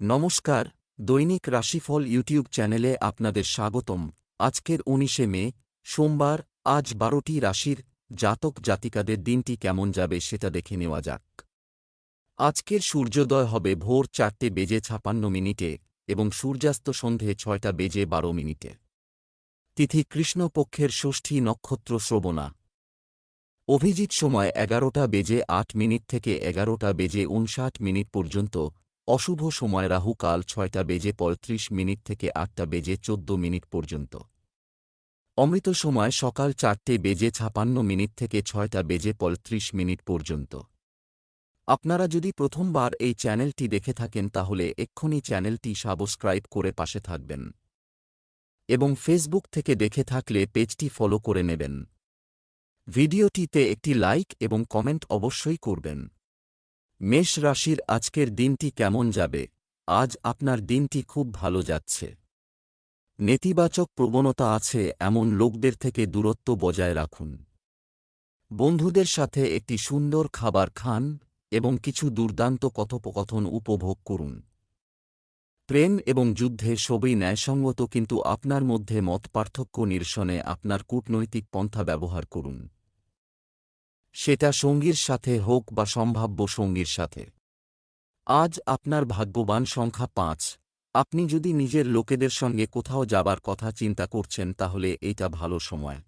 নমস্কার, দৈনিক রাশিফল ইউটিউব চ্যানেলে আপনাদের স্বাগতম। আজকের উনিশে মে, সোমবার, আজ বারোটি রাশির জাতক জাতিকাদের দিনটি কেমন যাবে সেটা দেখে নেওয়া যাক। আজকের সূর্যোদয় হবে ভোর চারটে বেজে ছাপান্ন মিনিটে এবং সূর্যাস্ত সন্ধে ছয়টা বেজে বারো মিনিটে। তিথি কৃষ্ণপক্ষের ষষ্ঠী নক্ষত্র শ্রবণা। অভিজিৎ সময় এগারোটা বেজে আট মিনিট থেকে এগারোটা বেজে উনষাট মিনিট পর্যন্ত অশুভ সময় রাহু কাল ছয়টা বেজে পঁয়ত্রিশ মিনিট থেকে আটটা বেজে চোদ্দ মিনিট পর্যন্ত। অমৃত সময় সকাল চারটে বেজে ছাপান্ন মিনিট থেকে ছয়টা বেজে পঁয়ত্রিশ মিনিট পর্যন্ত। আপনারা যদি প্রথমবার এই চ্যানেলটি দেখে থাকেন তাহলে এক্ষুনি চ্যানেলটি সাবস্ক্রাইব করে পাশে থাকবেন। এবং ফেসবুক থেকে দেখে থাকলে পেজটি ফলো করে নেবেন। ভিডিওটিতে একটি লাইক এবং কমেন্ট অবশ্যই করবেন। মেষ রাশির আজকের দিনটি কেমন যাবে? আজ আপনার দিনটি খুব ভালো যাচ্ছে। নেতিবাচক প্রবণতা আছে এমন লোকদের থেকে দূরত্ব বজায় রাখুন। বন্ধুদের সাথে একটি সুন্দর খাবার খান এবং কিছু দুর্দান্ত কথোপকথন উপভোগ করুন। প্রেম এবং যুদ্ধে সবই ন্যায়সঙ্গত কিন্তু আপনার মধ্যে মত পার্থক্য নিরসনে আপনার কূটনৈতিক পন্থা ব্যবহার করুন। সেটা সঙ্গীর সাথে হোক বা সম্ভাব্য সঙ্গীর সাথে। আজ আপনার ভাগ্যবান সংখ্যা পাঁচ। আপনি যদি নিজের লোকেদের সঙ্গে কোথাও যাবার কথা চিন্তা করছেন তাহলে এইটা ভালো সময়।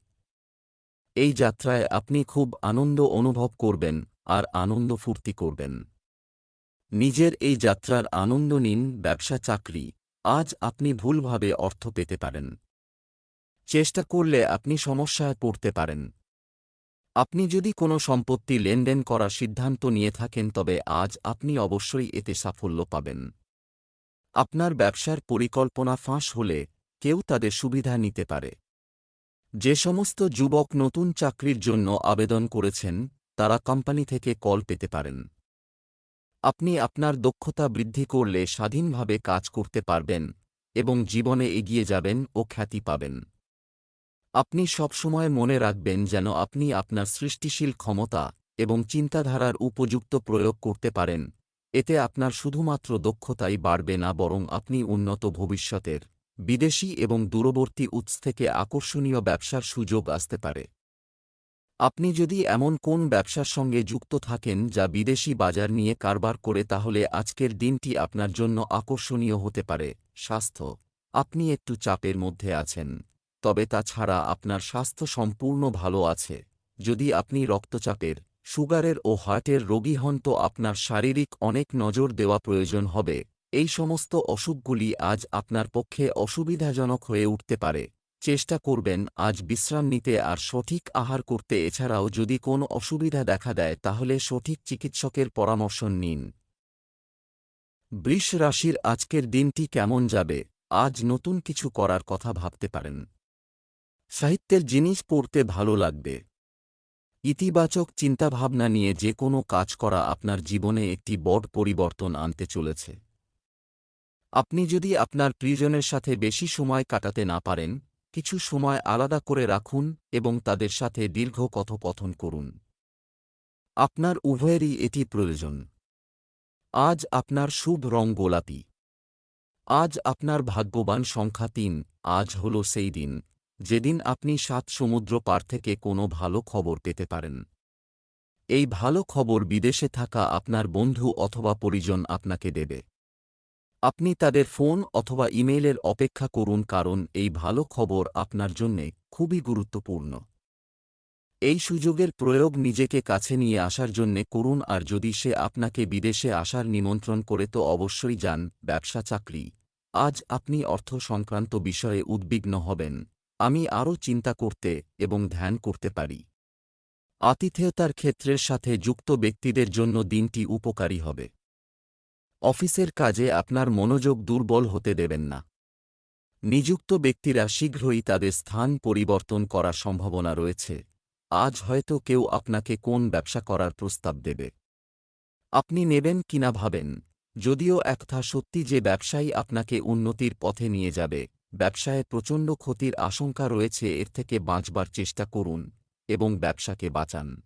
এই যাত্রায় আপনি খুব আনন্দ অনুভব করবেন আর আনন্দ ফুর্তি করবেন। নিজের এই যাত্রার আনন্দ নিন, ব্যবসা, চাকরি। আজ আপনি ভুলভাবে অর্থ পেতে পারেন। চেষ্টা করলে আপনি সমস্যায় পড়তে পারেন। আপনি যদি কোনো সম্পত্তি লেনদেন করার সিদ্ধান্ত নিয়ে থাকেন, তবে আজ আপনি অবশ্যই এতে সাফল্য পাবেন। আপনার ব্যবসার পরিকল্পনা ফাঁস হলে কেউ তাদের সুবিধা নিতে পারে। যে সমস্ত যুবক নতুন চাকরির জন্য আবেদন করেছেন, তারা কোম্পানি থেকে কল পেতে পারেন। আপনি আপনার দক্ষতা বৃদ্ধি করলে স্বাধীনভাবে কাজ করতে পারবেন এবং জীবনে এগিয়ে যাবেন ও খ্যাতি পাবেন। আপনি সবসময় মনে রাখবেন যেন আপনি আপনার সৃষ্টিশীল ক্ষমতা এবং চিন্তাধারার উপযুক্ত প্রয়োগ করতে পারেন। এতে আপনার শুধুমাত্র দক্ষতাই বাড়বে না, বরং আপনি উন্নত ভবিষ্যতের বিদেশি এবং দূরবর্তী উৎস থেকে আকর্ষণীয় ব্যবসার সুযোগ আসতে পারে। আপনি যদি এমন কোন ব্যবসার সঙ্গে যুক্ত থাকেন যা বিদেশি বাজার নিয়ে কারবার করে, তাহলে আজকের দিনটি আপনার জন্য আকর্ষণীয় হতে পারে। স্বাস্থ্য, আপনি একটু চাপের মধ্যে আছেন। তবে তা ছাড়া আপনার স্বাস্থ্য সম্পূর্ণ ভালো আছে। যদি আপনি রক্তচাপের, সুগারের ও হার্টের রোগী হন তো আপনার শারীরিক অনেক নজর দেওয়া প্রয়োজন হবে। এই সমস্ত অসুখগুলি আজ আপনার পক্ষে অসুবিধাজনক হয়ে উঠতে পারে। চেষ্টা করবেন আজ বিশ্রাম নিতে আর সঠিক আহার করতে। এছাড়াও যদি কোনো অসুবিধা দেখা দেয় তাহলে সঠিক চিকিৎসকের পরামর্শ নিন। বৃষ রাশির আজকের দিনটি কেমন যাবে? আজ নতুন কিছু করার কথা ভাবতে পারেন। সাহিত্যের জিনিস পড়তে ভালো লাগবে। ইতিবাচক চিন্তাভাবনা নিয়ে যে কোনো কাজ করা আপনার জীবনে একটি বড় পরিবর্তন আনতে চলেছে। আপনি যদি আপনার প্রিয়জনের সাথে বেশি সময় কাটাতে না পারেন, কিছু সময় আলাদা করে রাখুন এবং তাদের সাথে দীর্ঘ কথোপথন করুন। আপনার উভয়েরই এটি প্রয়োজন। আজ আপনার শুভ রং গোলাপি। আজ আপনার ভাগ্যবান সংখ্যা তিন, আজ হল সেই দিন। যেদিন আপনি সাত সমুদ্র পার থেকে কোনো ভালো খবর পেতে পারেন। এই ভালো খবর বিদেশে থাকা আপনার বন্ধু অথবা পরিজন আপনাকে দেবে। আপনি তাদের ফোন অথবা ইমেইলের অপেক্ষা করুন কারণ এই ভালো খবর আপনার জন্যে খুবই গুরুত্বপূর্ণ। এই সুযোগের প্রয়োগ নিজেকে কাছে নিয়ে আসার জন্যে করুন আর যদি সে আপনাকে বিদেশে আসার নিমন্ত্রণ করে তো অবশ্যই যান, ব্যবসা চাকরি। আজ আপনি অর্থ সংক্রান্ত বিষয়ে উদ্বিগ্ন হবেন। আমি আরও চিন্তা করতে এবং ধ্যান করতে পারি। আতিথেয়তার ক্ষেত্রের সাথে যুক্ত ব্যক্তিদের জন্য দিনটি উপকারী হবে। অফিসের কাজে আপনার মনোযোগ দুর্বল হতে দেবেন না। নিযুক্ত ব্যক্তিরা শীঘ্রই তাদের স্থান পরিবর্তন করার সম্ভাবনা রয়েছে। আজ হয়তো কেউ আপনাকে কোন ব্যবসা করার প্রস্তাব দেবে। আপনি নেবেন কিনা ভাবেন, যদিও একথা সত্যি যে ব্যবসায়ী আপনাকে উন্নতির পথে নিয়ে যাবে। ব্যবসায় প্রচণ্ড ক্ষতির আশঙ্কা রয়েছে, এর থেকে বাঁচবার চেষ্টা করুন এবং ব্যবসাকে বাঁচান।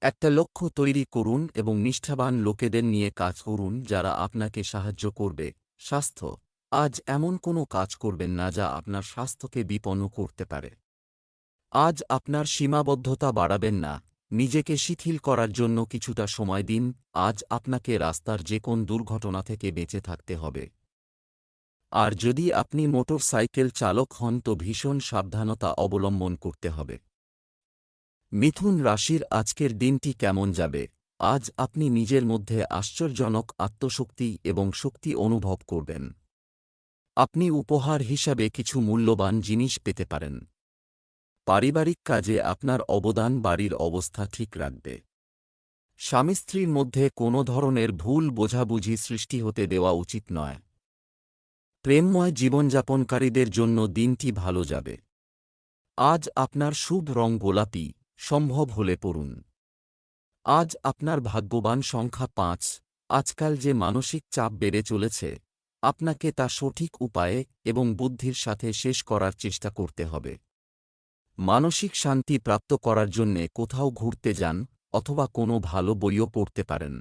একটা লক্ষ্য তৈরি করুন এবং নিষ্ঠাবান লোকেদের নিয়ে কাজ করুন যারা আপনাকে সাহায্য করবে। স্বাস্থ্য। আজ এমন কোনো কাজ করবেন না যা আপনার স্বাস্থ্যকে বিপন্ন করতে পারে। আজ আপনার সীমাবদ্ধতা বাড়াবেন না। নিজেকে শিথিল করার জন্য কিছুটা সময় দিন। আজ আপনাকে রাস্তার যে কোন দুর্ঘটনা থেকে বেঁচে থাকতে হবে। আর যদি আপনি মোটর সাইকেল চালক হন তো ভীষণ সাবধানতা অবলম্বন করতে হবে। মিথুন রাশির আজকের দিনটি কেমন যাবে? আজ আপনি নিজের মধ্যে আশ্চর্যজনক আত্মশক্তি এবং শক্তি অনুভব করবেন। আপনি উপহার হিসাবে কিছু মূল্যবান জিনিস পেতে পারেন। পারিবারিক কাজে আপনার অবদান বাড়ির অবস্থা ঠিক রাখবে। স্বামী স্ত্রীর মধ্যে কোনো ধরনের ভুল বোঝাবুঝি সৃষ্টি হতে দেওয়া উচিত নয়। প্রেমময় জীবনযাপনকারীদের জন্য দিনটি ভালো যাবে। আজ আপনার শুভ রং গোলাপি, সম্ভব হলে পড়ুন। আজ আপনার ভাগ্যবান সংখ্যা পাঁচ, আজকাল যে মানসিক চাপ বেড়ে চলেছে, আপনাকে তা সঠিক উপায়ে এবং বুদ্ধির সাথে শেষ করার চেষ্টা করতে হবে। মানসিক শান্তি প্রাপ্ত করার জন্যে কোথাও ঘুরতে যান অথবা কোনো ভালো বইও পড়তে পারেন।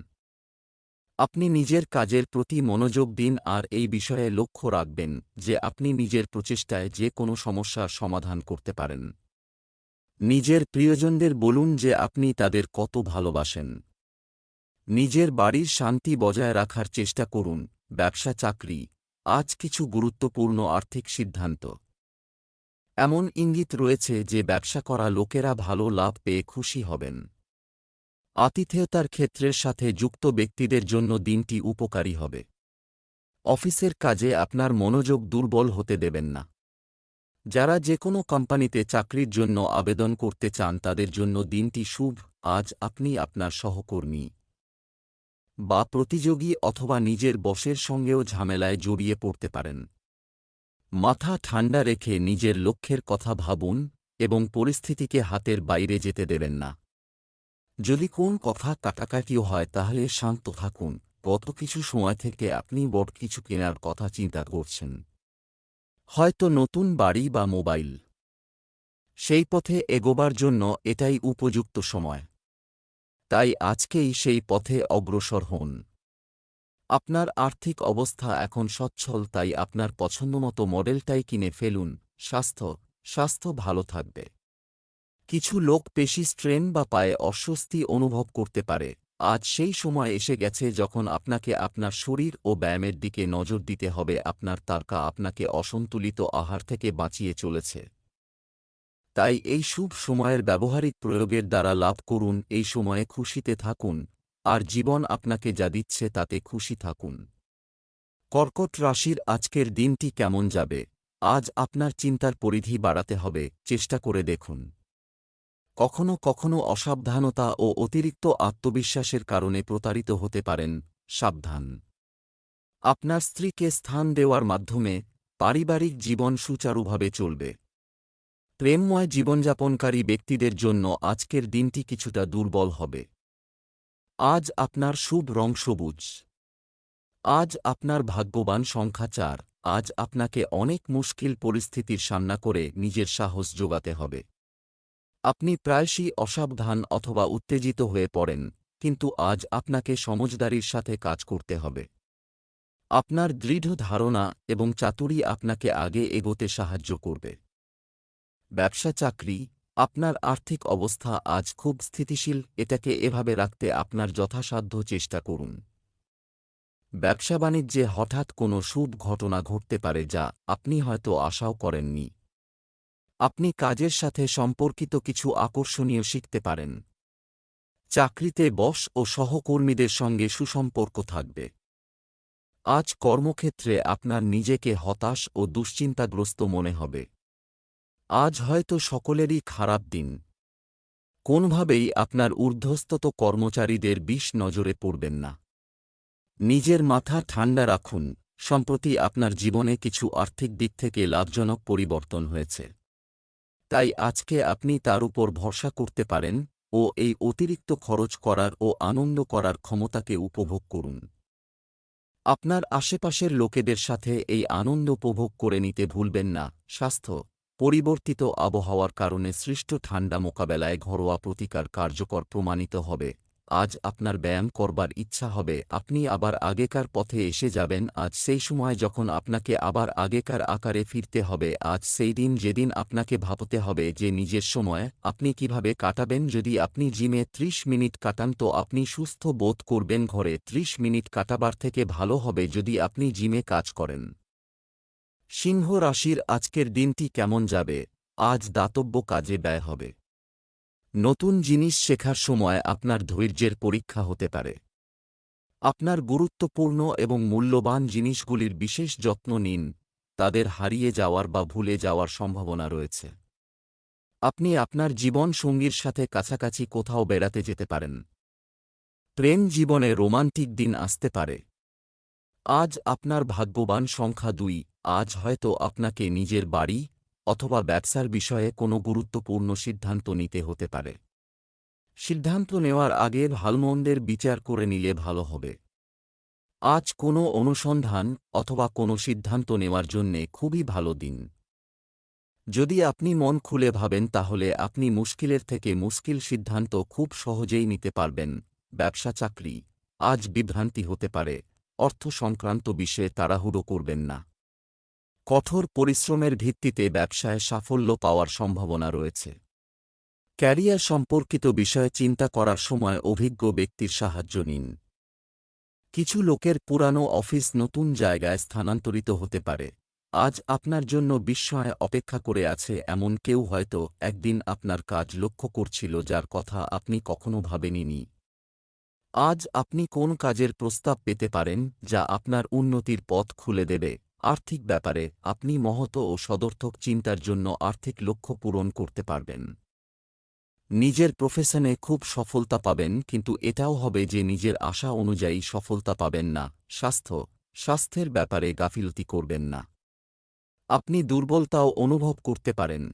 আপনি নিজের কাজের প্রতি মনোযোগ দিন আর এই বিষয়ে লক্ষ্য রাখবেন যে আপনি নিজের প্রচেষ্টায় যে কোনো সমস্যার সমাধান করতে পারেন। নিজের প্রিয়জনদের বলুন যে আপনি তাদের কত ভালোবাসেন। নিজের বাড়ির শান্তি বজায় রাখার চেষ্টা করুন, ব্যবসা, চাকরি, আজ কিছু গুরুত্বপূর্ণ আর্থিক সিদ্ধান্ত। এমন ইঙ্গিত রয়েছে যে ব্যবসা করা লোকেরা ভালো লাভ পেয়ে খুশি হবেন। আতিথেয়তার ক্ষেত্রের সাথে যুক্ত ব্যক্তিদের জন্য দিনটি উপকারী হবে। অফিসের কাজে আপনার মনোযোগ দুর্বল হতে দেবেন না। যারা যে কোনো কোম্পানিতে চাকরির জন্য আবেদন করতে চান, তাদের জন্য দিনটি শুভ। আজ আপনি আপনার সহকর্মী বা প্রতিযোগী অথবা নিজের বসের সঙ্গেও ঝামেলায় জড়িয়ে পড়তে পারেন। মাথা ঠান্ডা রেখে নিজের লক্ষ্যের কথা ভাবুন এবং পরিস্থিতিকে হাতের বাইরে যেতে দেবেন না। যদি কোন কথা কাটাকাটিও হয়, তাহলে শান্ত থাকুন। গত কিছু সময় থেকে আপনি বড় কিছু কেনার কথা চিন্তা করছেন। হয়তো নতুন বাড়ি বা মোবাইল। সেই পথে এগোবার জন্য এটাই উপযুক্ত সময়। তাই আজকেই সেই পথে অগ্রসর হন। আপনার আর্থিক অবস্থা এখন সচ্ছল, তাই আপনার পছন্দমতো মডেলটাই কিনে ফেলুন। স্বাস্থ্য স্বাস্থ্য ভালো থাকবে। কিছু লোক পেশি স্ট্রেন বা পায়ে অস্বস্তি অনুভব করতে পারে। আজ সেই সময় এসে গেছে যখন আপনাকে আপনার শরীর ও ব্যায়ামের দিকে নজর দিতে হবে, আপনার তারকা আপনাকে অসন্তুলিত আহার থেকে বাঁচিয়ে চলেছে। তাই এই শুভ সময়ের ব্যবহারিক প্রয়োগের দ্বারা লাভ করুন, এই সময়ে খুশিতে থাকুন। আর জীবন আপনাকে যা দিচ্ছে তাতে খুশি থাকুন। কর্কট রাশির আজকের দিনটি কেমন যাবে? আজ আপনার চিন্তার পরিধি বাড়াতে হবে, চেষ্টা করে দেখুন। কখনো কখনও অসাবধানতা ও অতিরিক্ত আত্মবিশ্বাসের কারণে প্রতারিত হতে পারেন, সাবধান। আপনার স্ত্রীকে স্থান দেওয়ার মাধ্যমে পারিবারিক জীবন সুচারুভাবে চলবে। প্রেমময় জীবনযাপনকারী ব্যক্তিদের জন্য আজকের দিনটি কিছুটা দুর্বল হবে। আজ আপনার শুভ রং সবুজ। আজ আপনার ভাগ্যবান সংখ্যা চার। আজ আপনাকে অনেক মুশকিল পরিস্থিতির সামনা করে নিজের সাহস যোগাতে হবে। আপনি প্রায়শই অসাবধান অথবা উত্তেজিত হয়ে পড়েন, কিন্তু আজ আপনাকে সমজদারির সাথে কাজ করতে হবে। আপনার দৃঢ় ধারণা এবং চাতুরি আপনাকে আগে এগোতে সাহায্য করবে। ব্যবসা চাকরি, আপনার আর্থিক অবস্থা আজ খুব স্থিতিশীল, এটাকে এভাবে রাখতে আপনার যথাসাধ্য চেষ্টা করুন। ব্যবসা বাণিজ্যে হঠাৎ কোনো শুভ ঘটনা ঘটতে পারে যা আপনি হয়তো আশাও করেননি। আপনি কাজের সাথে সম্পর্কিত কিছু আকর্ষণীয় শিখতে পারেন। চাকরিতে বস ও সহকর্মীদের সঙ্গে সুসম্পর্ক থাকবে। আজ কর্মক্ষেত্রে আপনার নিজেকে হতাশ ও দুশ্চিন্তাগ্রস্ত মনে হবে। আজ হয়তো সকলেরই খারাপ দিন। কোনভাবেই আপনার ঊর্ধ্বস্তত কর্মচারীদের বিষ নজরে পড়বেন না। নিজের মাথা ঠান্ডা রাখুন, সম্প্রতি আপনার জীবনে কিছু আর্থিক দিক থেকে লাভজনক পরিবর্তন হয়েছে। তাই আজকে আপনি তার উপর ভরসা করতে পারেন ও এই অতিরিক্ত খরচ করার ও আনন্দ করার ক্ষমতাকে উপভোগ করুন। আপনার আশেপাশের লোকেদের সাথে এই আনন্দ উপভোগ করে নিতে ভুলবেন না। স্বাস্থ্য, পরিবর্তিত আবহাওয়ার কারণে সৃষ্ট ঠান্ডা মোকাবেলায় ঘরোয়া প্রতিকার কার্যকর প্রমাণিত হবে। আজ আপনার ব্যায়াম করবার ইচ্ছা হবে, আপনি আবার আগেকার পথে এসে যাবেন, আজ সেই সময় যখন আপনাকে আবার আগেকার আকারে ফিরতে হবে, আজ সেই দিন যেদিন আপনাকে ভাবতে হবে যে নিজের সময় আপনি কীভাবে কাটাবেন, যদি আপনি জিমে ত্রিশ মিনিট কাটান তো আপনি সুস্থ বোধ করবেন ঘরে, ত্রিশ মিনিট কাটাবার থেকে ভালো হবে যদি আপনি জিমে কাজ করেন। সিংহ রাশির আজকের দিনটি কেমন যাবে? আজ দাতব্য কাজে ব্যয় হবে। নতুন জিনিস শেখার সময় আপনার ধৈর্যের পরীক্ষা হতে পারে। আপনার গুরুত্বপূর্ণ এবং মূল্যবান জিনিসগুলির বিশেষ যত্ন নিন, তাদের হারিয়ে যাওয়ার বা ভুলে যাওয়ার সম্ভাবনা রয়েছে। আপনি আপনার জীবন সঙ্গীর সাথে কাছাকাছি কোথাও বেড়াতে যেতে পারেন। প্রেম জীবনে রোমান্টিক দিন আসতে পারে। আজ আপনার ভাগ্যবান সংখ্যা দুই, আজ হয়তো আপনাকে নিজের বাড়ি অথবা ব্যবসার বিষয়ে কোনো গুরুত্বপূর্ণ সিদ্ধান্ত নিতে হতে পারে। সিদ্ধান্ত নেওয়ার আগে ভালমন্দের বিচার করে নিলে ভালো হবে। আজ কোনো অনুসন্ধান অথবা কোনো সিদ্ধান্ত নেওয়ার জন্যে খুবই ভালো দিন। যদি আপনি মন খুলে ভাবেন, তাহলে আপনি মুশকিলের থেকে মুশকিল সিদ্ধান্ত খুব সহজেই নিতে পারবেন। ব্যবসা চাকরি, আজ বিভ্রান্তি হতে পারে। অর্থ সংক্রান্ত বিষয়ে তাড়াহুড়ো করবেন না। কঠোর পরিশ্রমের ভিত্তিতে ব্যবসায় সাফল্য পাওয়ার সম্ভাবনা রয়েছে। ক্যারিয়ার সম্পর্কিত বিষয়ে চিন্তা করার সময় অভিজ্ঞ ব্যক্তির সাহায্য নিন। কিছু লোকের পুরানো অফিস নতুন জায়গায় স্থানান্তরিত হতে পারে। আজ আপনার জন্য বিস্ময় অপেক্ষা করে আছে এমন কেউ হয়তো একদিন আপনার কাজ লক্ষ্য করছিল যার কথা আপনি কখনো ভাবেননি। আজ আপনি কোন কাজের প্রস্তাব পেতে পারেন যা আপনার উন্নতির পথ খুলে দেবে? আর্থিক ব্যাপারে আপনি মহত ও সদর্থক চিন্তার জন্য আর্থিক লক্ষ্য পূরণ করতে পারবেন। নিজের প্রফেশনে খুব সফলতা পাবেন, কিন্তু এটাও হবে যে নিজের আশা অনুযায়ী সফলতা পাবেন না, স্বাস্থ্য, স্বাস্থ্যের ব্যাপারে গাফিলতি করবেন না। আপনি দুর্বলতাও অনুভব করতে পারেন।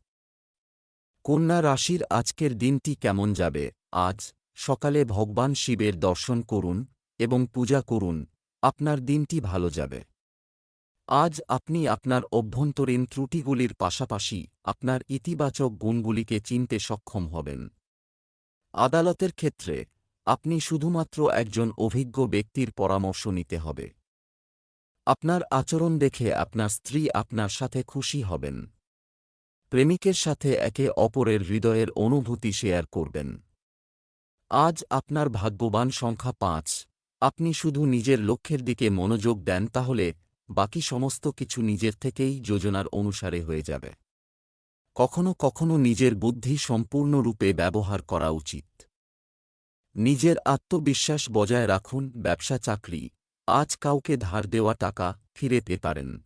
কন্যা রাশির আজকের দিনটি কেমন যাবে? আজ সকালে ভগবান শিবের দর্শন করুন এবং পূজা করুন। আপনার দিনটি ভালো যাবে। আজ আপনি আপনার অভ্যন্তরীণ ত্রুটিগুলির পাশাপাশি আপনার ইতিবাচক গুণগুলিকে চিনতে সক্ষম হবেন। আদালতের ক্ষেত্রে আপনি শুধুমাত্র একজন অভিজ্ঞ ব্যক্তির পরামর্শ নিতে হবে। আপনার আচরণ দেখে আপনার স্ত্রী আপনার সাথে খুশি হবেন। প্রেমিকের সাথে একে অপরের হৃদয়ের অনুভূতি শেয়ার করবেন। আজ আপনার ভাগ্যবান সংখ্যা পাঁচ। আপনি শুধু নিজের লক্ষ্যের দিকে মনোযোগ দেন তাহলে বাকি সমস্ত কিছু নিজের থেকেই যোজনার অনুসারে হয়ে যাবে। কখনো কখনো নিজের বুদ্ধি সম্পূর্ণরূপে ব্যবহার করা উচিত। নিজের আত্মবিশ্বাস বজায় রাখুন, ব্যবসা, চাকরি। আজ কাউকে ধার দেওয়া টাকা ফিরে পেতে পারেন।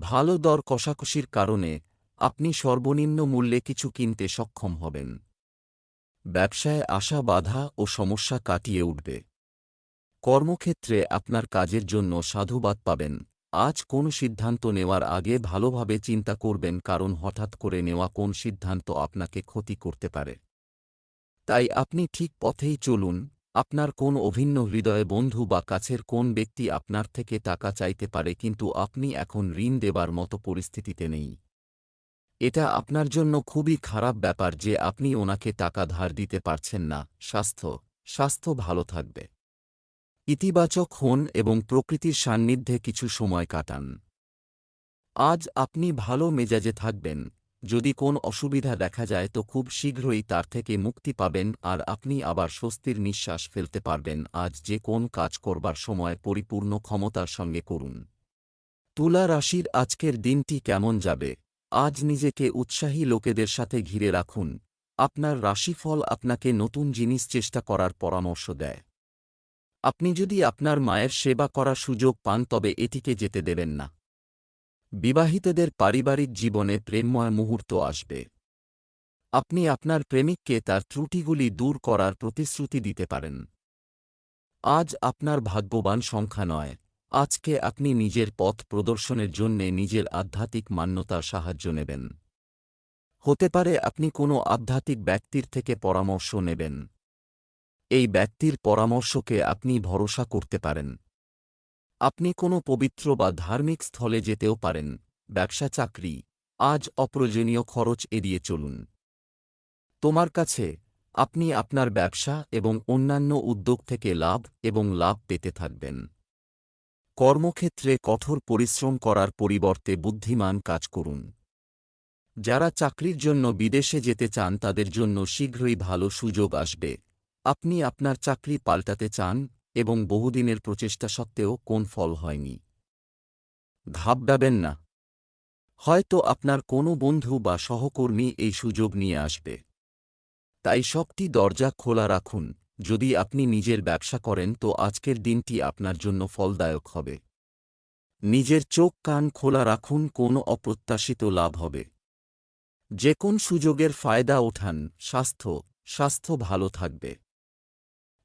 ভালো দর কষাকষির কারণে আপনি সর্বনিম্ন মূল্যে কিছু কিনতে সক্ষম হবেন। ব্যবসায় আসা বাধা ও সমস্যা কাটিয়ে উঠবে। কর্মক্ষেত্রে আপনার কাজের জন্য সাধুবাদ পাবেন। আজ কোন সিদ্ধান্ত নেওয়ার আগে ভালোভাবে চিন্তা করবেন কারণ হঠাৎ করে নেওয়া কোন সিদ্ধান্ত আপনাকে ক্ষতি করতে পারে। তাই আপনি ঠিক পথেই চলুন। আপনার কোন অভিন্ন হৃদয়ে বন্ধু বা কাছের কোন ব্যক্তি আপনার থেকে টাকা চাইতে পারে কিন্তু আপনি এখন ঋণ দেবার মতো পরিস্থিতিতে নেই। এটা আপনার জন্য খুবই খারাপ ব্যাপার যে আপনি ওনাকে টাকা ধার দিতে পারছেন না। স্বাস্থ্য স্বাস্থ্য ভালো থাকবে। ইতিবাচক হন এবং প্রকৃতির সান্নিধ্যে কিছু সময় কাটান। আজ আপনি ভালো মেজাজে থাকবেন। যদি কোন অসুবিধা দেখা যায় তো খুব শীঘ্রই তার থেকে মুক্তি পাবেন আর আপনি আবার স্বস্তির নিঃশ্বাস ফেলতে পারবেন। আজ যে কোন কাজ করবার সময় পরিপূর্ণ ক্ষমতার সঙ্গে করুন। তুলা রাশির আজকের দিনটি কেমন যাবে? আজ নিজেকে উৎসাহী লোকেদের সাথে ঘিরে রাখুন। আপনার রাশিফল আপনাকে নতুন জিনিস চেষ্টা করার পরামর্শ দেয়। আপনি যদি আপনার মায়ের সেবা করার সুযোগ পান, তবে এটিকে যেতে দেবেন না। বিবাহিতদের পারিবারিক জীবনে প্রেমময় মুহূর্ত আসবে। আপনি আপনার প্রেমিককে তার ত্রুটিগুলি দূর করার প্রতিশ্রুতি দিতে পারেন। আজ আপনার ভাগ্যবান সংখ্যা নয়। আজকে আপনি নিজের পথ প্রদর্শনের জন্যে নিজের আধ্যাত্মিক মান্যতার সাহায্য নেবেন। হতে পারে আপনি কোনো আধ্যাত্মিক ব্যক্তির থেকে পরামর্শ নেবেন। এই ব্যক্তির পরামর্শকে আপনি ভরসা করতে পারেন। আপনি কোনো পবিত্র বা ধার্মিক স্থলে যেতেও পারেন, ব্যবসা, চাকরি, আজ অপ্রয়োজনীয় খরচ এড়িয়ে চলুন। তোমার কাছে আপনি আপনার ব্যবসা এবং অন্যান্য উদ্যোগ থেকে লাভ এবং লাভ পেতে থাকবেন। কর্মক্ষেত্রে কঠোর পরিশ্রম করার পরিবর্তে বুদ্ধিমান কাজ করুন। যারা চাকরির জন্য বিদেশে যেতে চান তাদের জন্য শীঘ্রই ভালো সুযোগ আসবে। আপনি আপনার চাকরি পাল্টাতে চান এবং বহুদিনের প্রচেষ্টা সত্ত্বেও কোন ফল হয়নি। ঘাবড়াবেন না। হয়তো আপনার কোনো বন্ধু বা সহকর্মী এই সুযোগ নিয়ে আসবে। তাই সবটি দরজা খোলা রাখুন। যদি আপনি নিজের ব্যবসা করেন, তো আজকের দিনটি আপনার জন্য ফলদায়ক হবে। নিজের চোখ কান খোলা রাখুন, কোনো অপ্রত্যাশিত লাভ হবে। যে কোন সুযোগের ফায়দা ওঠান, স্বাস্থ্য স্বাস্থ্য ভালো থাকবে।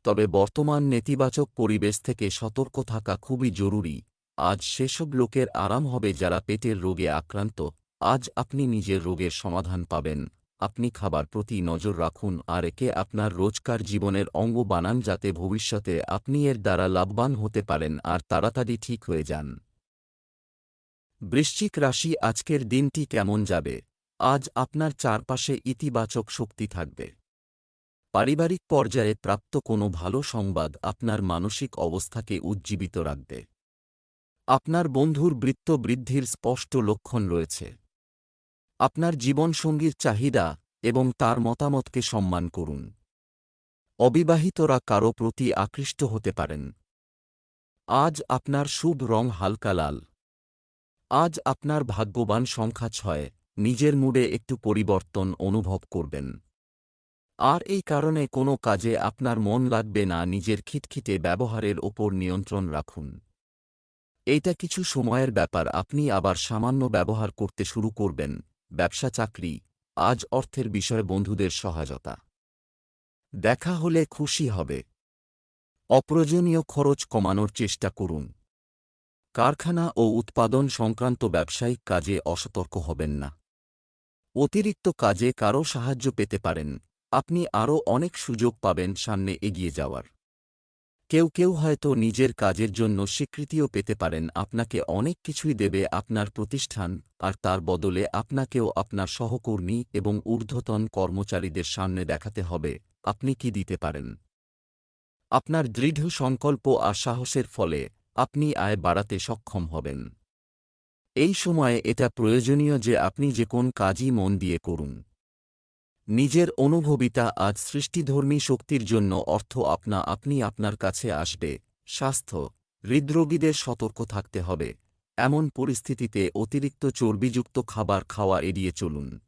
তবে বর্তমান নেতিবাচক পরিবেশ থেকে সতর্ক থাকা খুবই জরুরি। আজ সেসব লোকের আরাম হবে যারা পেটের রোগে আক্রান্ত। আজ আপনি নিজের রোগের সমাধান পাবেন। আপনি খাবার প্রতি নজর রাখুন আর একে আপনার রোজকার জীবনের অঙ্গ বানান যাতে ভবিষ্যতে আপনি এর দ্বারা লাভবান হতে পারেন আর তাড়াতাড়ি ঠিক হয়ে যান। বৃশ্চিক রাশি, আজকের দিনটি কেমন যাবে? আজ আপনার চারপাশে ইতিবাচক শক্তি থাকবে। পারিবারিক পর্যায়ে প্রাপ্ত কোনো ভালো সংবাদ আপনার মানসিক অবস্থাকে উজ্জীবিত রাখবে। আপনার বন্ধুর বৃত্ত বৃদ্ধির স্পষ্ট লক্ষণ রয়েছে। আপনার জীবনসঙ্গীর চাহিদা এবং তার মতামতকে সম্মান করুন। অবিবাহিতরা কারও প্রতি আকৃষ্ট হতে পারেন। আজ আপনার শুভ রং হালকা লাল। আজ আপনার ভাগ্যবান সংখ্যা ছয়, নিজের মুডে একটু পরিবর্তন অনুভব করবেন। আর এই কারণে কোনো কাজে আপনার মন লাগবে না নিজের খিটখিটে ব্যবহারের ওপর নিয়ন্ত্রণ রাখুন। এইটা কিছু সময়ের ব্যাপার, আপনি আবার সামান্য ব্যবহার করতে শুরু করবেন। ব্যবসা চাকরি, আজ অর্থের বিষয়ে বন্ধুদের সহায়তা। দেখা হলে খুশি হবে। অপ্রয়োজনীয় খরচ কমানোর চেষ্টা করুন। কারখানা ও উৎপাদন সংক্রান্ত ব্যবসায়িক কাজে অসতর্ক হবেন না। অতিরিক্ত কাজে কারও সাহায্য পেতে পারেন। আপনি আরও অনেক সুযোগ পাবেন সামনে এগিয়ে যাওয়ার। কেউ কেউ হয়তো নিজের কাজের জন্য স্বীকৃতিও পেতে পারেন, আপনাকে অনেক কিছুই দেবে আপনার প্রতিষ্ঠান আর তার বদলে আপনাকেও আপনার সহকর্মী এবং ঊর্ধ্বতন কর্মচারীদের সামনে দেখাতে হবে, আপনি কি দিতে পারেন। আপনার দৃঢ় সংকল্প আর সাহসের ফলে আপনি আয় বাড়াতে সক্ষম হবেন। এই সময়ে এটা প্রয়োজনীয় যে আপনি যে কোন কাজই মন দিয়ে করুন। নিজের অনুভবিতা আজ সৃষ্টিধর্মী শক্তির জন্য অর্থ আপনা আপনি আপনার কাছে আসবে। স্বাস্থ্য, হৃদরোগীদের সতর্ক থাকতে হবে। এমন পরিস্থিতিতে অতিরিক্ত চর্বিযুক্ত খাবার খাওয়া এড়িয়ে চলুন।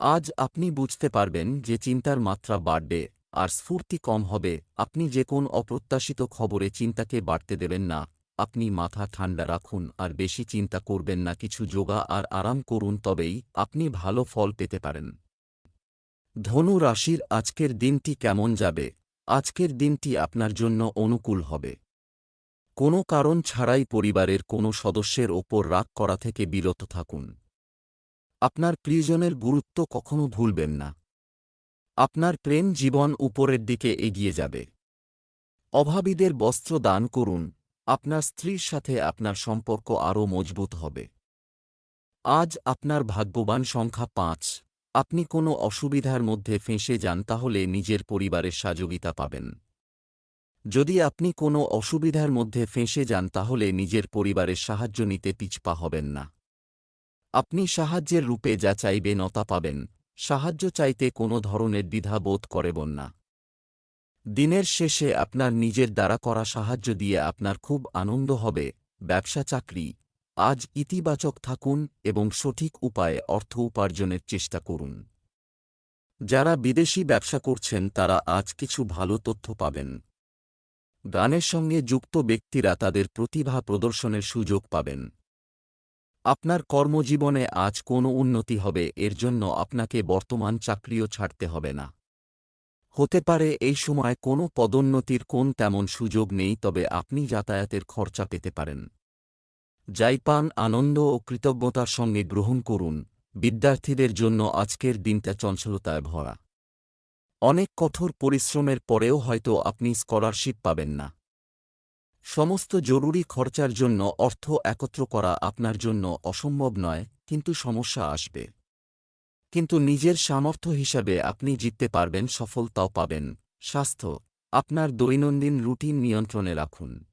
আজ আপনি বুঝতে পারবেন যে চিন্তার মাত্রা বাড়বে, আর স্ফূর্তি কম হবে। আপনি যে কোন অপ্রত্যাশিত খবরে চিন্তাকে বাড়তে দেবেন না। আপনি মাথা ঠান্ডা রাখুন, আর বেশি চিন্তা করবেন না। কিছু যোগা আর আরাম করুন, তবেই আপনি ভালো ফল পেতে পারেন। ধনু রাশির আজকের দিনটি কেমন যাবে? আজকের দিনটি আপনার জন্য অনুকূল হবে। কোনো কারণ ছাড়াই পরিবারের কোনো সদস্যের ওপর রাগ করা থেকে বিরত থাকুন। আপনার প্রিয়জনের গুরুত্ব কখনো ভুলবেন না। আপনার প্রেম জীবন উপরের দিকে এগিয়ে যাবে। অভাবীদের বস্ত্র দান করুন। আপনার স্ত্রীর সাথে আপনার সম্পর্ক আরও মজবুত হবে। আজ আপনার ভাগ্যবান সংখ্যা পাঁচ। আপনি কোনো অসুবিধার মধ্যে ফেঁসে যান তাহলে নিজের পরিবারের সহযোগিতা পাবেন। যদি আপনি কোনো অসুবিধার মধ্যে ফেঁসে যান তাহলে নিজের পরিবারের সাহায্য নিতে পিছপা হবেন না। আপনি সাহায্যের রূপে যা চাইবে নতা পাবেন, সাহায্য চাইতে কোনো ধরনের দ্বিধা বোধ করবেন না। দিনের শেষে আপনার নিজের দ্বারা করা সাহায্য দিয়ে আপনার খুব আনন্দ হবে, ব্যবসা চাকরি আজ ইতিবাচক থাকুন এবং সঠিক উপায়ে অর্থ উপার্জনের চেষ্টা করুন। যারা বিদেশি ব্যবসা করছেন, তারা আজ কিছু ভালো তথ্য পাবেন। গানের সঙ্গে যুক্ত ব্যক্তিরা তাদের প্রতিভা প্রদর্শনের সুযোগ পাবেন। আপনার কর্মজীবনে আজ কোনো উন্নতি হবে, এর জন্য আপনাকে বর্তমান চাকরিও ছাড়তে হবে না। হতে পারে এই সময় কোনো পদোন্নতির কোন তেমন সুযোগ নেই, তবে আপনি যাতায়াতের খরচা পেতে পারেন। যাই পান আনন্দ ও কৃতজ্ঞতার সঙ্গে গ্রহণ করুন, বিদ্যার্থীদের জন্য আজকের দিনটা চঞ্চলতায় ভরা। অনেক কঠোর পরিশ্রমের পরেও হয়তো আপনি স্কলারশিপ পাবেন না। সমস্ত জরুরি খরচার জন্য অর্থ একত্র করা আপনার জন্য অসম্ভব নয়, কিন্তু সমস্যা আসবে। কিন্তু নিজের সামর্থ্য হিসাবে আপনি জিততে পারবেন, সফলতাও পাবেন। স্বাস্থ্য, আপনার দৈনন্দিন রুটিন নিয়ন্ত্রণে রাখুন।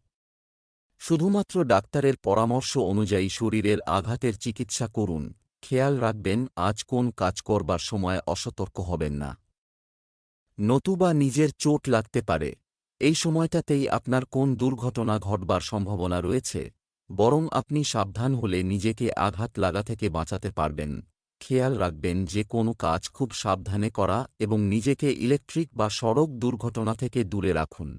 শুধুমাত্র ডাক্তারের পরামর্শ অনুযায়ী শরীরের আঘাতের চিকিৎসা করুন। খেয়াল রাখবেন, আজ কোন কাজ করবার সময় অসতর্ক হবেন না। নতুবা নিজের চোট লাগতে পারে। এই সময়টাতেই আপনার কোন দুর্ঘটনা ঘটবার সম্ভাবনা রয়েছে, বরং আপনি সাবধান হলে নিজেকে আঘাত লাগা থেকে বাঁচাতে পারবেন। খেয়াল রাখবেন যে কোনো কাজ খুব সাবধানে করা এবং নিজেকে ইলেকট্রিক বা সড়ক দুর্ঘটনা থেকে দূরে রাখুন।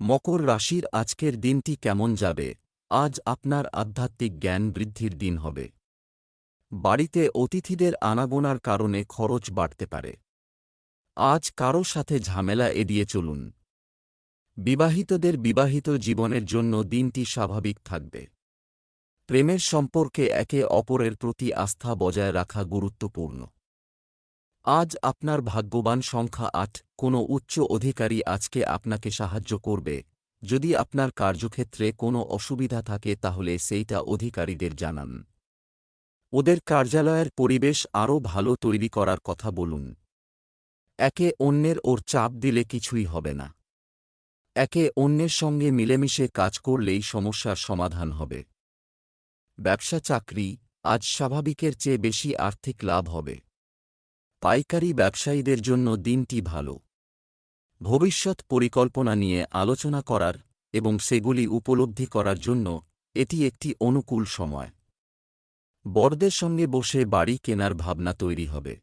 মকর রাশির আজকের দিনটি কেমন যাবে? আজ আপনার আধ্যাত্মিক জ্ঞান বৃদ্ধির দিন হবে। বাড়িতে অতিথিদের আনাগোনার কারণে খরচ বাড়তে পারে। আজ কারও সাথে ঝামেলা এড়িয়ে চলুন। বিবাহিতদের বিবাহিত জীবনের জন্য দিনটি স্বাভাবিক থাকবে। প্রেমের সম্পর্কে একে অপরের প্রতি আস্থা বজায় রাখা গুরুত্বপূর্ণ। আজ আপনার ভাগ্যবান সংখ্যা আট, কোনো উচ্চ অধিকারী আজকে আপনাকে সাহায্য করবে। যদি আপনার কার্যক্ষেত্রে কোনো অসুবিধা থাকে তাহলে সেইটা অধিকারীদের জানান। ওদের কার্যালয়ের পরিবেশ আরও ভালো তৈরি করার কথা বলুন। একে অন্যের ওর চাপ দিলে কিছুই হবে না। একে অন্যের সঙ্গে মিলেমিশে কাজ করলেই সমস্যার সমাধান হবে। ব্যবসা চাকরি আজ স্বাভাবিকের চেয়ে বেশি আর্থিক লাভ হবে। পাইকারি ব্যবসায়ীদের জন্য দিনটি ভালো। ভবিষ্যৎ পরিকল্পনা নিয়ে আলোচনা করার এবং সেগুলি উপলব্ধি করার জন্য এটি একটি অনুকূল সময়। বড়দের সঙ্গে বসে বাড়ি কেনার ভাবনা তৈরি হবে।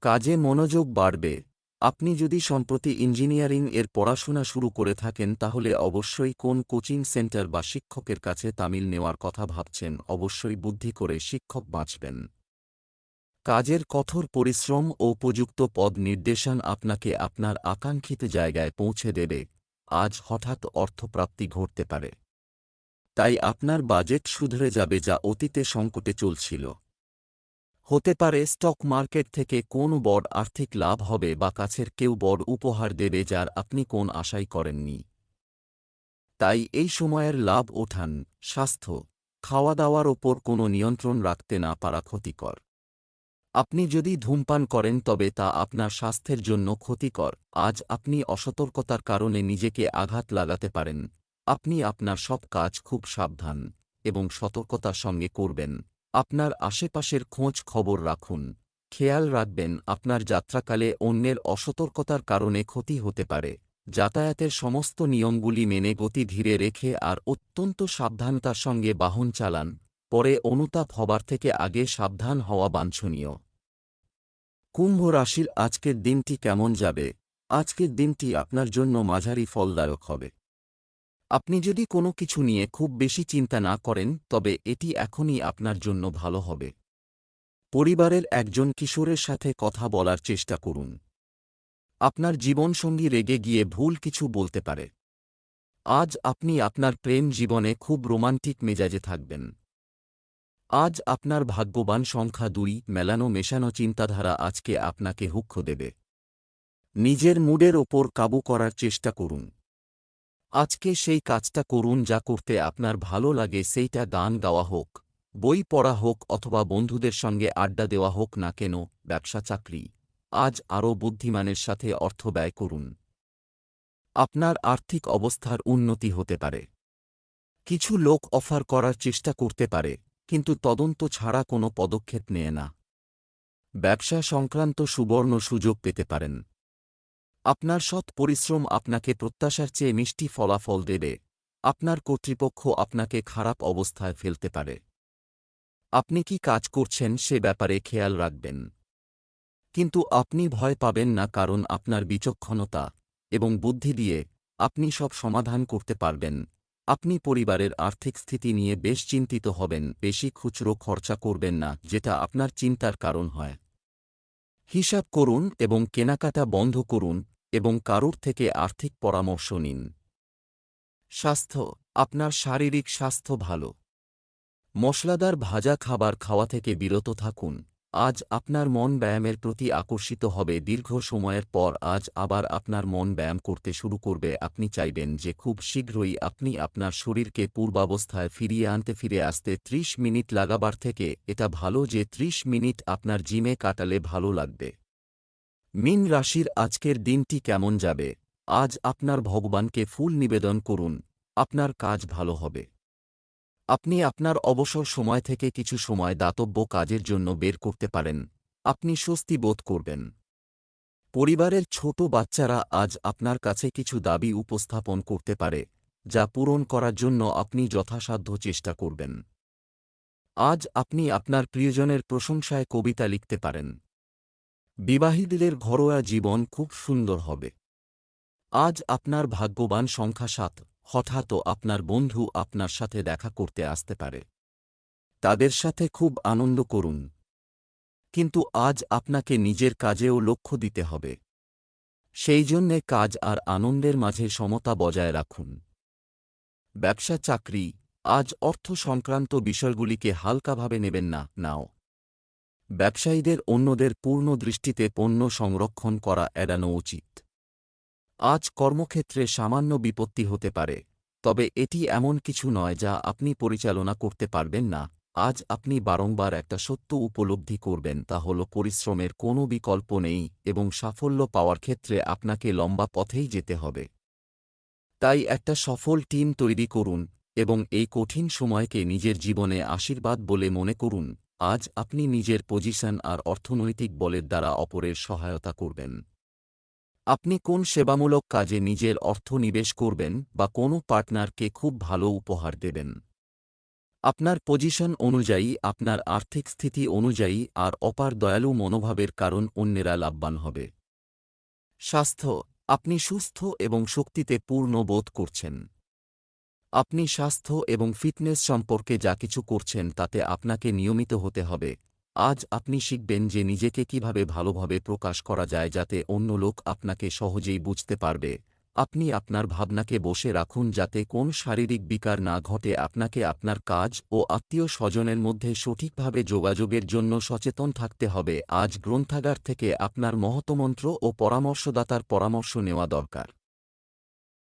কাজে মনোযোগ বাড়বে। আপনি যদি সম্প্রতি ইঞ্জিনিয়ারিং এর পড়াশোনা শুরু করে থাকেন, তাহলে অবশ্যই কোন কোচিং সেন্টার বা শিক্ষকের কাছে তামিল নেওয়ার কথা ভাবছেন, অবশ্যই বুদ্ধি করে শিক্ষক বাঁচবেন। কাজের কঠোর পরিশ্রম ও উপযুক্ত পদ নির্দেশন আপনাকে আপনার আকাঙ্ক্ষিত জায়গায় পৌঁছে দেবে। আজ হঠাৎ অর্থপ্রাপ্তি ঘটতে পারে। তাই আপনার বাজেট শুধরে যাবে যা অতীতে সংকটে চলছিল। হতে পারে স্টক মার্কেট থেকে কোন বড় আর্থিক লাভ হবে বা কাছের কেউ বড় উপহার দেবে যার আপনি কোন আশাই করেননি। তাই এই সময়ের লাভ ওঠান, স্বাস্থ্য খাওয়া দাওয়ার ওপর কোনো নিয়ন্ত্রণ রাখতে না পারা ক্ষতিকর। আপনি যদি ধূমপান করেন তবে তা আপনার স্বাস্থ্যের জন্য ক্ষতিকর। আজ আপনি অসতর্কতার কারণে নিজেকে আঘাত লাগাতে পারেন। আপনি আপনার সব কাজ খুব সাবধান এবং সতর্কতার সঙ্গে করবেন। আপনার আশেপাশের খোঁজ খবর রাখুন। খেয়াল রাখবেন, আপনার যাত্রাকালে অন্যের অসতর্কতার কারণে ক্ষতি হতে পারে। যাতায়াতের সমস্ত নিয়মগুলি মেনে গতি ধীরে রেখে আর অত্যন্ত সাবধানতার সঙ্গে বাহন চালান। পরে অনুতাপ হবার থেকে আগে সাবধান হওয়া বাঞ্ছনীয়। কুম্ভ রাশির আজকের দিনটি কেমন যাবে? আজকের দিনটি আপনার জন্য মাঝারি ফলদায়ক হবে। আপনি যদি কোনো কিছু নিয়ে খুব বেশি চিন্তা না করেন, তবে এটি এখনই আপনার জন্য ভালো হবে। পরিবারের একজন কিশোরের সাথে কথা বলার চেষ্টা করুন। আপনার জীবনসঙ্গী রেগে গিয়ে ভুল কিছু বলতে পারে। আজ আপনি আপনার প্রেম জীবনে খুব রোমান্টিক মেজাজে থাকবেন। আজ আপনার ভাগ্যবান সংখ্যা দুই, মেলানো মেশানো চিন্তাধারা আজকে আপনাকে হুক্ষ দেবে। নিজের মুডের ওপর কাবু করার চেষ্টা করুন। আজকে সেই কাজটা করুন যা করতে আপনার ভালো লাগে, সেইটা গান গাওয়া হোক, বই পড়া হোক অথবা বন্ধুদের সঙ্গে আড্ডা দেওয়া হোক না কেন, ব্যবসা, চাকরি। আজ আরও বুদ্ধিমানের সাথে অর্থ ব্যয় করুন। আপনার আর্থিক অবস্থার উন্নতি হতে পারে। কিছু লোক অফার করার চেষ্টা করতে পারে। কিন্তু তদন্ত ছাড়া কোনো পদক্ষেপ নেয় না। ব্যবসা সংক্রান্ত সুবর্ণ সুযোগ পেতে পারেন। আপনার সৎ পরিশ্রম আপনাকে প্রত্যাশার চেয়ে মিষ্টি ফলাফল দেবে। আপনার কর্তৃপক্ষ আপনাকে খারাপ অবস্থায় ফেলতে পারে। আপনি কি কাজ করছেন সে ব্যাপারে খেয়াল রাখবেন। কিন্তু আপনি ভয় পাবেন না কারণ আপনার বিচক্ষণতা এবং বুদ্ধি দিয়ে আপনি সব সমাধান করতে পারবেন। আপনি পরিবারের আর্থিক স্থিতি নিয়ে বেশ চিন্তিত হবেন, বেশি খুচরো খরচা করবেন না, যেটা আপনার চিন্তার কারণ হয়। হিসাব করুন এবং কেনাকাটা বন্ধ করুন এবং কারুর থেকে আর্থিক পরামর্শ নিন। স্বাস্থ্য, আপনার শারীরিক স্বাস্থ্য ভালো। মশলাদার ভাজা খাবার খাওয়া থেকে বিরত থাকুন। আজ আপনার মন ব্যায়ামের প্রতি আকর্ষিত হবে। দীর্ঘ সময়ের পর আজ আবার আপনার মন ব্যায়াম করতে শুরু করবে। আপনি চাইবেন যে খুব শীঘ্রই আপনি আপনার শরীরকে পূর্বাবস্থায় ফিরিয়ে আনতে ফিরে আসতে। ত্রিশ মিনিট লাগাবার থেকে এটা ভালো যে ত্রিশ মিনিট আপনার জিমে কাটালে ভালো লাগবে। মিন রাশির আজকের দিনটি কেমন যাবে? আজ আপনার ভগবানকে ফুল নিবেদন করুন। আপনার কাজ ভালো হবে। আপনি আপনার অবসর সময় থেকে কিছু সময় দাতব্য কাজের জন্য বের করতে পারেন। আপনি স্বস্তি বোধ করবেন। পরিবারের ছোট বাচ্চারা আজ আপনার কাছে কিছু দাবি উপস্থাপন করতে পারে, যা পূরণ করার জন্য আপনি যথাসাধ্য চেষ্টা করবেন। আজ আপনি আপনার প্রিয়জনের প্রশংসায় কবিতা লিখতে পারেন। বিবাহীদের ঘরোয়া জীবন খুব সুন্দর হবে। আজ আপনার ভাগ্যবান সংখ্যা সাত। হঠাৎ আপনার বন্ধু আপনার সাথে দেখা করতে আসতে পারে। তাদের সাথে খুব আনন্দ করুন। কিন্তু আজ আপনাকে নিজের কাজেও লক্ষ্য দিতে হবে। সেই জন্যে কাজ আর আনন্দের মাঝে সমতা বজায় রাখুন। ব্যবসা, চাকরি, আজ অর্থ সংক্রান্ত বিষয়গুলিকে হালকাভাবে নেবেন না, নাও। ব্যবসায়ীদের অন্যদের পূর্ণ দৃষ্টিতে পণ্য সংরক্ষণ করা এড়ানো উচিত। আজ কর্মক্ষেত্রে সামান্য বিপত্তি হতে পারে, তবে এটি এমন কিছু নয় যা আপনি পরিচালনা করতে পারবেন না। আজ আপনি বারংবার একটা সত্য উপলব্ধি করবেন, তা হল পরিশ্রমের কোনো বিকল্প নেই এবং সাফল্য পাওয়ার ক্ষেত্রে আপনাকে লম্বা পথেই যেতে হবে। তাই একটা সফল টিম তৈরি করুন এবং এই কঠিন সময়কে নিজের জীবনে আশীর্বাদ বলে মনে করুন। আজ আপনি নিজের পজিশন আর অর্থনৈতিক বলের দ্বারা অপরের সহায়তা করবেন। আপনি কোন সেবামূলক কাজে নিজের অর্থ নিবেশ করবেন বা কোনো পার্টনারকে খুব ভালো উপহার দেবেন? আপনার পজিশন অনুযায়ী, আপনার আর্থিক স্থিতি অনুযায়ী আর অপার দয়ালু মনোভাবের কারণ অন্যেরা লাভবান হবে। স্বাস্থ্য, আপনি সুস্থ এবং শক্তিতে পূর্ণ বোধ করছেন। আপনি স্বাস্থ্য এবং ফিটনেস সম্পর্কে যা কিছু করছেন তাতে আপনাকে নিয়মিত হতে হবে। আজ আপনি শিখবেন যে নিজেকে কীভাবে ভালোভাবে প্রকাশ করা যায় যাতে অন্য লোক আপনাকে সহজেই বুঝতে পারবে। আপনি আপনার ভাবনাকে বসে রাখুন যাতে কোন শারীরিক বিকার না ঘটে আপনাকে আপনার কাজ ও আত্মীয় স্বজনের মধ্যে সঠিকভাবে যোগাযোগের জন্য সচেতন থাকতে হবে। আজ গ্রন্থাগার থেকে আপনার মহতমন্ত্র ও পরামর্শদাতার পরামর্শ নেওয়া দরকার।